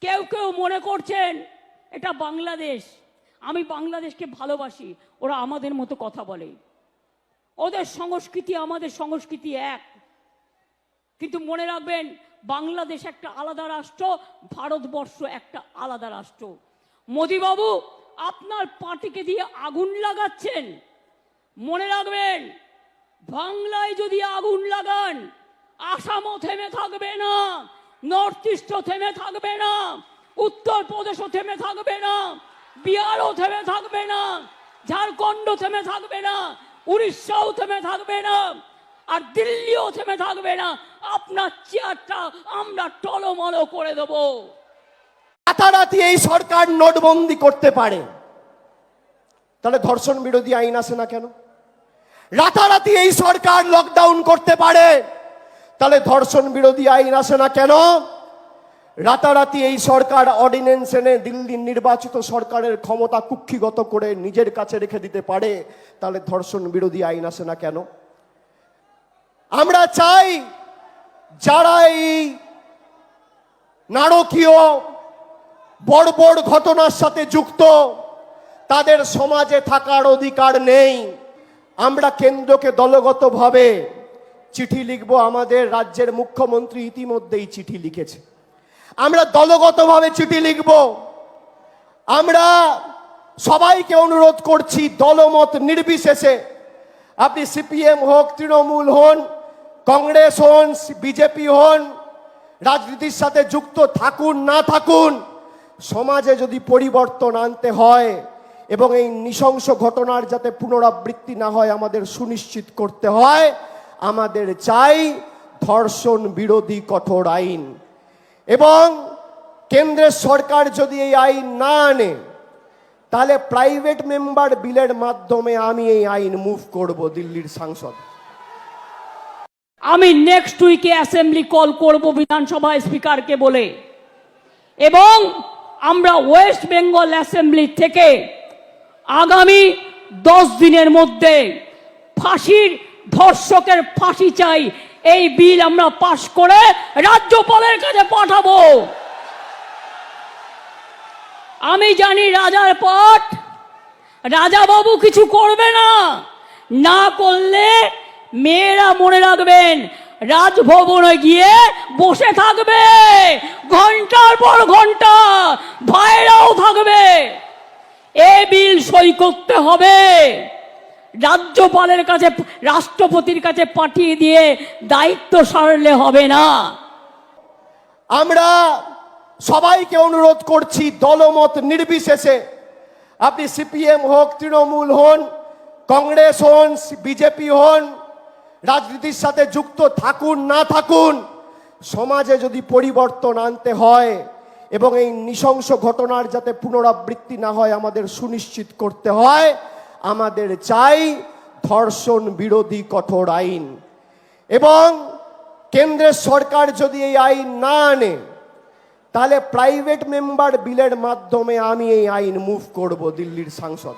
কেউ কেউ মনে করছেন এটা বাংলাদেশ। আমি বাংলাদেশকে ভালোবাসি, ওরা আমাদের মতো কথা বলে। ওদের সংস্কৃতি আমাদের সংস্কৃতি এক। কিন্তু মনে রাখবেন, বাংলাদেশ একটা আলাদা রাষ্ট্র, ভারতবর্ষ একটা আলাদা রাষ্ট্র। মোদিবাবু, আপনার পার্টিকে দিয়ে আগুন লাগাচ্ছেন। মনে রাখবেন, বাংলায় যদি আগুন লাগান, আসামও থেমে থাকবে না। নর্থ ইস্টও থেমে থাকবে না। উত্তর প্রদেশও থেমে থাকবে না। বিহারও থেমে থাকবে না। ঝাড়খণ্ড থেমে থাকবে না। উড়িষ্যাও থেমে থাকবে না। আর দিল্লিও থেমে থাকবে না। আপনার চেয়ারটা আমরা টলমলো করে দেবো। রাতারাতি এই সরকার নোটবন্দি করতে পারে। তাহলে ধর্ষণ বিরোধী আইন আসে না কেন? রাতারাতি এই সরকার লকডাউন করতে পারে। তাহলে ধর্ষণ বিরোধী আইন আসে না কেন? রাতারাতি এই সরকার অর্ডিন্যান্স এনে দিল্লির নির্বাচিত সরকারের ক্ষমতা কুক্ষিগত করে নিজের কাছে রেখে দিতে পারে, তাহলে ধর্ষণ বিরোধী আইন আসে না কেন? আমরা চাই যারা এই নারকীয় বড় বড় ঘটনার সাথে যুক্ত, তাদের সমাজে থাকার অধিকার নেই। আমরা কেন্দ্রকে দলগতভাবে চিঠি লিখব আমাদের রাজ্যের মুখ্যমন্ত্রী ইতিমধ্যেই চিঠি লিখেছে। আমরা দলগতভাবে চিঠি লিখব। আমরা সবাইকে অনুরোধ করছি দলমত নির্বিশেষে। আপনি সিপিএম হোক, তৃণমূল হন, কংগ্রেস হন, বিজেপি হন, রাজনীতির সাথে যুক্ত থাকুন, না থাকুন, সমাজে যদি পরিবর্তন আনতে হয় এবং এই নৃশংস ঘটনার যাতে পুনরাবৃত্তি না হয়, আমাদের সুনিশ্চিত করতে হয়। আমাদের চাই ধর্ষণ বিরোধী কঠোর আইন। এবং কেন্দ্রের সরকার যদি এই আইন না আনে, তাহলে প্রাইভেট মেম্বার বিলের মাধ্যমে আমি এই আইন মুভ করব দিল্লির সাংসদ। আমি নেক্সট উইকে অ্যাসেম্বলি কল করব বিধানসভা স্পিকারকে বলে। এবং আমরা ওয়েস্ট বেঙ্গল অ্যাসেম্বলি থেকে আগামী দশ দিনের মধ্যে ফাঁসির ধর্ষকের ফাঁসি চাই। এই বিল আমরা পাশ করে রাজ্যপালের কাছে পাঠাবো। আমি জানি রাজার পট রাজা বাবু কিছু করবে না। না করলে মেয়েরা মনে রাখবেন। রাজভবনে গিয়ে বসে থাকবে। ঘণ্টার পর ঘণ্টা ভাইরাও থাকবে। এ বিল সই করতে হবে। রাজ্যপালের কাছে, রাষ্ট্রপতির কাছে পাঠিয়ে দিয়ে দায়িত্ব সারলে হবে না। আমরা সবাইকে অনুরোধ করছি, দলমত নির্বিশেষে। আপনি সিপিএম হোক, তৃণমূল হন, কংগ্রেস হন, বিজেপি হন, রাজনীতির সাথে যুক্ত থাকুন, না থাকুন, সমাজে যদি পরিবর্তন আনতে হয় এবং এই নৃশংস ঘটনার যাতে পুনরাবৃত্তি না হয়, আমাদের সুনিশ্চিত করতে হয়। আমাদের চাই ধর্ষণ বিরোধী কঠোর আইন। এবং কেন্দ্রের সরকার যদি এই আইন না আনে, তাহলে প্রাইভেট মেম্বার বিলের মাধ্যমে আমি এই আইন মুভ করব দিল্লির সাংসদ।